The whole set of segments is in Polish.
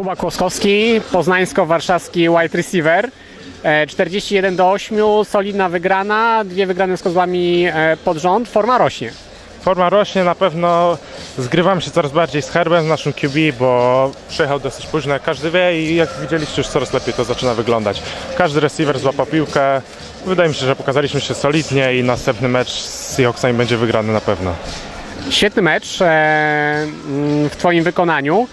Kuba Kłoskowski, poznańsko-warszawski wide receiver. E, 41 do 8, solidna wygrana, dwie wygrane z kozłami e, pod rząd, forma rośnie. Forma rośnie, na pewno zgrywamy się coraz bardziej z Herbem, z naszym QB, bo przyjechał dosyć późno, jak każdy wie i jak widzieliście już coraz lepiej to zaczyna wyglądać. Każdy receiver złapał piłkę, wydaje mi się, że pokazaliśmy się solidnie i następny mecz z Seahawksami będzie wygrany na pewno. Świetny mecz e, mm, w Twoim wykonaniu.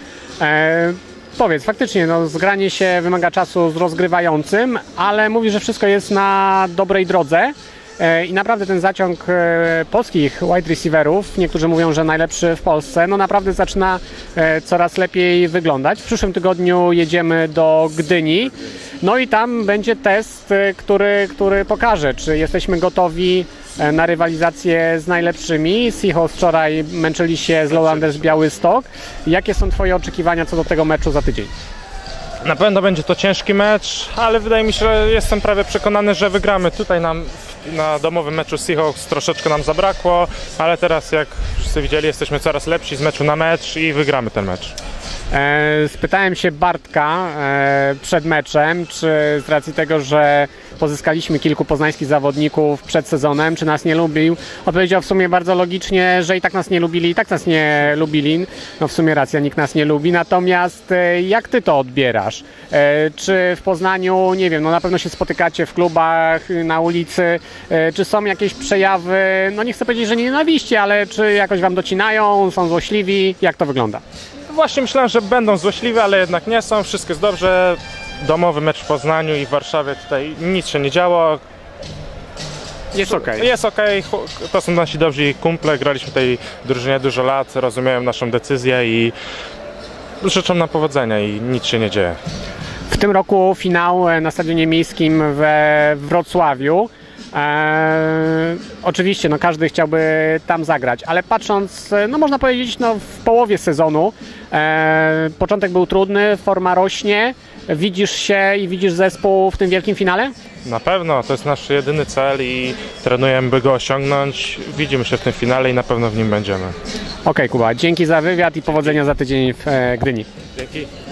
Powiedz, faktycznie no, zgranie się wymaga czasu z rozgrywającym, ale mówi, że wszystko jest na dobrej drodze. E, I naprawdę ten zaciąg e, polskich wide receiverów, niektórzy mówią, że najlepszy w Polsce, no naprawdę zaczyna e, coraz lepiej wyglądać. W przyszłym tygodniu jedziemy do Gdyni, no i tam będzie test, który, który pokaże, czy jesteśmy gotowi na rywalizację z najlepszymi. Seahawks wczoraj męczyli się z Lowlanders Białystok. Jakie są Twoje oczekiwania co do tego meczu za tydzień? Na pewno będzie to ciężki mecz, ale wydaje mi się, że jestem prawie przekonany, że wygramy. Tutaj nam na domowym meczu Seahawks troszeczkę nam zabrakło, ale teraz jak wszyscy widzieli, jesteśmy coraz lepsi z meczu na mecz i wygramy ten mecz. E, Spytałem się Bartka e, przed meczem, czy z racji tego, że pozyskaliśmy kilku poznańskich zawodników przed sezonem, czy nas nie lubił. Odpowiedział w sumie bardzo logicznie, że i tak nas nie lubili, i tak nas nie lubili. No w sumie racja, nikt nas nie lubi. Natomiast e, jak ty to odbierasz? Czy w Poznaniu, nie wiem, no na pewno się spotykacie w klubach, na ulicy, czy są jakieś przejawy, no nie chcę powiedzieć, że nie nienawiści, ale czy jakoś wam docinają, są złośliwi? Jak to wygląda? Właśnie myślałem, że będą złośliwe, ale jednak nie są. Wszystko jest dobrze. Domowy mecz w Poznaniu i w Warszawie tutaj nic się nie działo. Jest okej. Jest okej, chu- to są nasi dobrzy kumple, graliśmy tej drużynie dużo lat, rozumieją naszą decyzję i życzą nam powodzenia i nic się nie dzieje. W tym roku finał e, na Stadionie Miejskim we Wrocławiu. Eee, oczywiście, no każdy chciałby tam zagrać, ale patrząc, e, no można powiedzieć, no w połowie sezonu, e, początek był trudny, forma rośnie, widzisz się i widzisz zespół w tym wielkim finale? Na pewno, to jest nasz jedyny cel i trenujemy, by go osiągnąć. Widzimy się w tym finale i na pewno w nim będziemy. Okej, Kuba, dzięki za wywiad i powodzenia za tydzień w e, Gdyni. Dzięki.